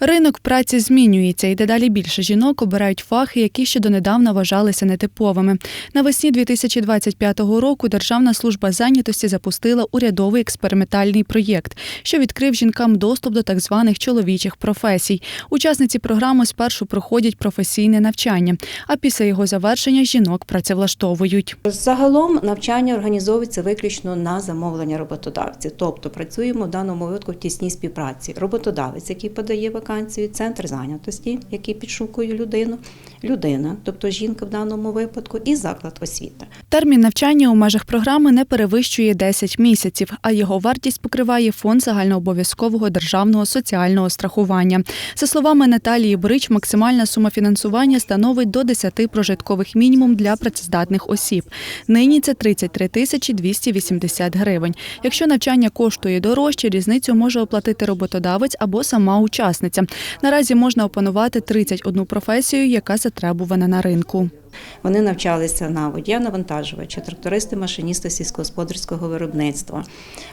Ринок праці змінюється, і дедалі більше жінок обирають фахи, які ще донедавна вважалися нетиповими. Навесні 2025 року Державна служба зайнятості запустила урядовий експериментальний проєкт, що відкрив жінкам доступ до так званих чоловічих професій. Учасниці програми спершу проходять професійне навчання, а після його завершення жінок працевлаштовують. Загалом навчання організовується виключно на замовлення роботодавців, тобто працюємо в даному випадку в тісній співпраці. Роботодавець, який подає вакансію, центр зайнятості, який підшукує людину, людина, тобто жінка в даному випадку, і заклад освіти. Термін навчання у межах програми не перевищує 10 місяців, а його вартість покриває фонд загальнообов'язкового державного соціального страхування. За словами Наталії Брич, максимальна сума фінансування становить до 10 прожиткових мінімум для працездатних осіб. Нині це 33 тисячі 280 гривень. Якщо навчання коштує дорожче, різницю може оплатити роботодавець або сама учасниця. Наразі можна опанувати 31 професію, яка затребувана на ринку. Вони навчалися на водія навантажувача, трактористи, машиністи сільськогосподарського виробництва,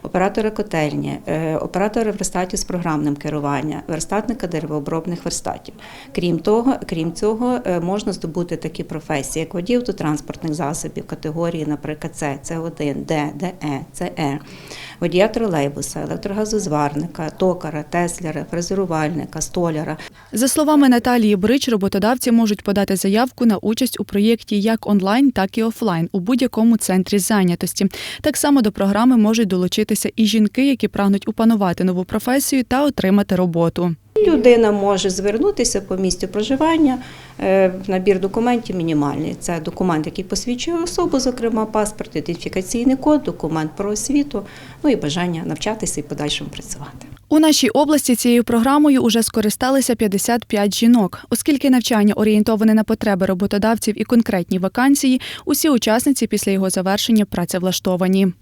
оператори котельні, е, оператори верстатів з програмним керуванням, верстатника деревообробних верстатів. Крім того, крім цього, е, можна здобути такі професії, як водій автотранспортних засобів категорії, наприклад, С, С1, Д, ДЕ, ЦЕ, водія тролейбуса, електрогазозварника, токара, тесляра, фрезерувальника, столяра, За словами Наталії Брич, роботодавці можуть подати заявку на участь у проєкті як онлайн, так і офлайн у будь-якому центрі зайнятості. Так само до програми можуть долучитися і жінки, які прагнуть опанувати нову професію та отримати роботу. Людина може звернутися по місцю проживання. е, Набір документів мінімальний. Це документ, який посвідчує особу, зокрема паспорт, ідентифікаційний код, документ про освіту, ну і бажання навчатися і подальшому працювати. У нашій області цією програмою уже скористалися 55 жінок. Оскільки навчання орієнтоване на потреби роботодавців і конкретні вакансії, усі учасниці після його завершення працевлаштовані.